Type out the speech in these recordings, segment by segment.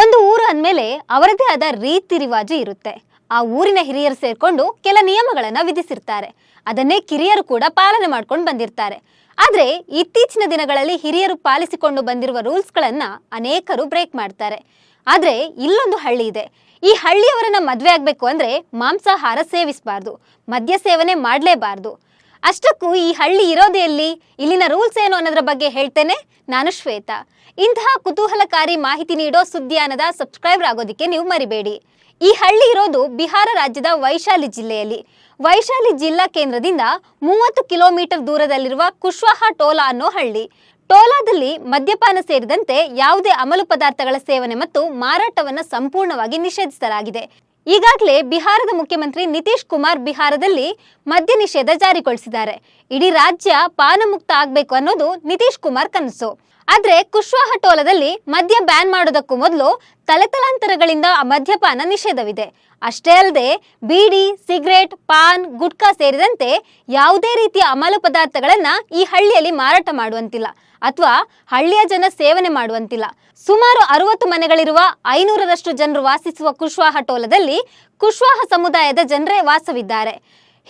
ಒಂದು ಊರು ಅಂದಮೇಲೆ ಅವರದೇ ಆದ ರೀತಿ ರಿವಾಜು ಇರುತ್ತೆ. ಆ ಊರಿನ ಹಿರಿಯರು ಸೇರ್ಕೊಂಡು ಕೆಲ ನಿಯಮಗಳನ್ನು ವಿಧಿಸಿರ್ತಾರೆ. ಅದನ್ನೇ ಕಿರಿಯರು ಕೂಡ ಪಾಲನೆ ಮಾಡ್ಕೊಂಡು ಬಂದಿರ್ತಾರೆ. ಆದರೆ ಇತ್ತೀಚಿನ ದಿನಗಳಲ್ಲಿ ಹಿರಿಯರು ಪಾಲಿಸಿಕೊಂಡು ಬಂದಿರುವ ರೂಲ್ಸ್ಗಳನ್ನು ಅನೇಕರು ಬ್ರೇಕ್ ಮಾಡ್ತಾರೆ. ಆದರೆ ಇಲ್ಲೊಂದು ಹಳ್ಳಿ ಇದೆ. ಈ ಹಳ್ಳಿಯವರನ್ನ ಮದುವೆ ಆಗಬೇಕು ಅಂದ್ರೆ ಮಾಂಸಾಹಾರ ಸೇವಿಸಬಾರ್ದು. ಮದ್ಯ ಸೇವನೆ ಮಾಡಲೇಬಾರ್ದು. ಅಷ್ಟಕ್ಕೂ ಈ ಹಳ್ಳಿ ಇರೋದೇ ಎಲ್ಲಿ ಇಲ್ಲಿನ ರೂಲ್ಸ್ ಏನು ಅನ್ನೋದ್ರ ಬಗ್ಗೆ ಹೇಳ್ತೇನೆ. ನಾನು ಶ್ವೇತಾ. ಇಂತಹ ಕುತೂಹಲಕಾರಿ ಮಾಹಿತಿ ನೀಡೋ ಸುದ್ದಿಯಾನದ ಸಬ್ಸ್ಕ್ರೈಬರ್ ಆಗೋದಕ್ಕೆ ನೀವು ಮರಿಬೇಡಿ. ಈ ಹಳ್ಳಿ ಇರೋದು ಬಿಹಾರ ರಾಜ್ಯದ ವೈಶಾಲಿ ಜಿಲ್ಲೆಯಲ್ಲಿ. ವೈಶಾಲಿ ಜಿಲ್ಲಾ ಕೇಂದ್ರದಿಂದ ಮೂವತ್ತು ಕಿಲೋಮೀಟರ್ ದೂರದಲ್ಲಿರುವ ಕುಶ್ವಾಹ ಟೋಲಾ ಅನ್ನೋ ಹಳ್ಳಿ. ಟೋಲಾದಲ್ಲಿ ಮದ್ಯಪಾನ ಸೇರಿದಂತೆ ಯಾವುದೇ ಅಮಲು ಪದಾರ್ಥಗಳ ಸೇವನೆ ಮತ್ತು ಮಾರಾಟವನ್ನು ಸಂಪೂರ್ಣವಾಗಿ ನಿಷೇಧಿಸಲಾಗಿದೆ. ಈಗಾಗಲೇ ಬಿಹಾರದ ಮುಖ್ಯಮಂತ್ರಿ ನಿತೀಶ್ ಕುಮಾರ್ ಬಿಹಾರದಲ್ಲಿ ಮದ್ಯ ನಿಷೇಧ ಜಾರಿಗೊಳಿಸಿದ್ದಾರೆ. ಇಡೀ ರಾಜ್ಯ ಪಾನಮುಕ್ತ ಆಗಬೇಕು ಅನ್ನೋದು ನಿತೀಶ್ ಕುಮಾರ್ ಕನಸು. ಆದ್ರೆ ಕುಶ್ವಾಹ ಟೋಲದಲ್ಲಿ ಮದ್ಯ ಬ್ಯಾನ್ ಮಾಡೋದಕ್ಕೂ ಮೊದಲು ತಲೆತಲಾಂತರಗಳಿಂದ ಮದ್ಯಪಾನ ನಿಷೇಧವಿದೆ. ಅಷ್ಟೇ ಅಲ್ಲದೆ ಬೀಡಿ, ಸಿಗರೇಟ್, ಪಾನ್, ಗುಟ್ಕಾ ಸೇರಿದಂತೆ ಯಾವುದೇ ರೀತಿಯ ಅಮಲು ಪದಾರ್ಥಗಳನ್ನ ಈ ಹಳ್ಳಿಯಲ್ಲಿ ಮಾರಾಟ ಮಾಡುವಂತಿಲ್ಲ ಅಥವಾ ಹಳ್ಳಿಯ ಜನ ಸೇವನೆ ಮಾಡುವಂತಿಲ್ಲ. ಸುಮಾರು ಅರವತ್ತು ಮನೆಗಳಿರುವ ಐನೂರರಷ್ಟು ಜನರು ವಾಸಿಸುವ ಕುಶ್ವಾಹ ಟೋಲದಲ್ಲಿ ಕುಶ್ವಾಹ ಸಮುದಾಯದ ಜನರೇ ವಾಸವಿದ್ದಾರೆ.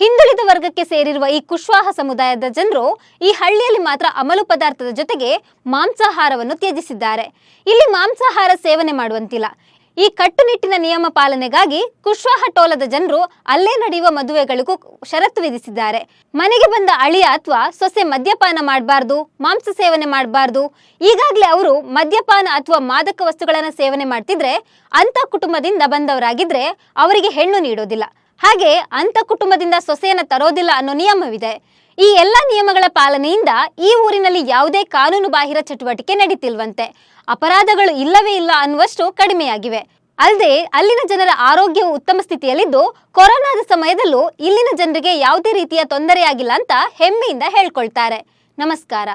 ಹಿಂದುಳಿದ ವರ್ಗಕ್ಕೆ ಸೇರಿರುವ ಈ ಕುಶ್ವಾಹ ಸಮುದಾಯದ ಜನರು ಈ ಹಳ್ಳಿಯಲ್ಲಿ ಮಾತ್ರ ಅಮಲು ಪದಾರ್ಥದ ಜೊತೆಗೆ ಮಾಂಸಾಹಾರವನ್ನು ತ್ಯಜಿಸಿದ್ದಾರೆ. ಇಲ್ಲಿ ಮಾಂಸಾಹಾರ ಸೇವನೆ ಮಾಡುವಂತಿಲ್ಲ. ಈ ಕಟ್ಟುನಿಟ್ಟಿನ ನಿಯಮ ಪಾಲನೆಗಾಗಿ ಕುಶ್ವಾಹ ಟೋಲದ ಜನರು ಅಲ್ಲೇ ನಡೆಯುವ ಮದುವೆಗಳಿಗೂ ಷರತ್ತು ವಿಧಿಸಿದ್ದಾರೆ. ಮನೆಗೆ ಬಂದ ಅಳಿಯ ಅಥವಾ ಸೊಸೆ ಮದ್ಯಪಾನ ಮಾಡಬಾರ್ದು, ಮಾಂಸ ಸೇವನೆ ಮಾಡಬಾರ್ದು, ಈಗಾಗಲೇ ಅವರು ಮದ್ಯಪಾನ ಅಥವಾ ಮಾದಕ ವಸ್ತುಗಳನ್ನು ಸೇವನೆ ಮಾಡ್ತಿದ್ರೆ ಅಂಥ ಕುಟುಂಬದಿಂದ ಬಂದವರಾಗಿದ್ರೆ ಅವರಿಗೆ ಹೆಣ್ಣು ನೀಡೋದಿಲ್ಲ. ಹಾಗೆ ಅಂತ ಕುಟುಂಬದಿಂದ ಸೊಸೆಯನ್ನು ತರೋದಿಲ್ಲ ಅನ್ನೋ ನಿಯಮವಿದೆ. ಈ ಎಲ್ಲ ನಿಯಮಗಳ ಪಾಲನೆಯಿಂದ ಈ ಊರಿನಲ್ಲಿ ಯಾವುದೇ ಕಾನೂನು ಬಾಹಿರ ಚಟುವಟಿಕೆ ನಡೀತಿಲ್ವಂತೆ. ಅಪರಾಧಗಳು ಇಲ್ಲವೇ ಇಲ್ಲ ಅನ್ನುವಷ್ಟು ಕಡಿಮೆಯಾಗಿವೆ. ಅಲ್ಲದೆ ಅಲ್ಲಿನ ಜನರ ಆರೋಗ್ಯವು ಉತ್ತಮ ಸ್ಥಿತಿಯಲ್ಲಿದ್ದು, ಕೊರೋನಾದ ಸಮಯದಲ್ಲೂ ಇಲ್ಲಿನ ಜನರಿಗೆ ಯಾವುದೇ ರೀತಿಯ ತೊಂದರೆಯಾಗಿಲ್ಲ ಅಂತ ಹೆಮ್ಮೆಯಿಂದ ಹೇಳ್ಕೊಳ್ತಾರೆ. ನಮಸ್ಕಾರ.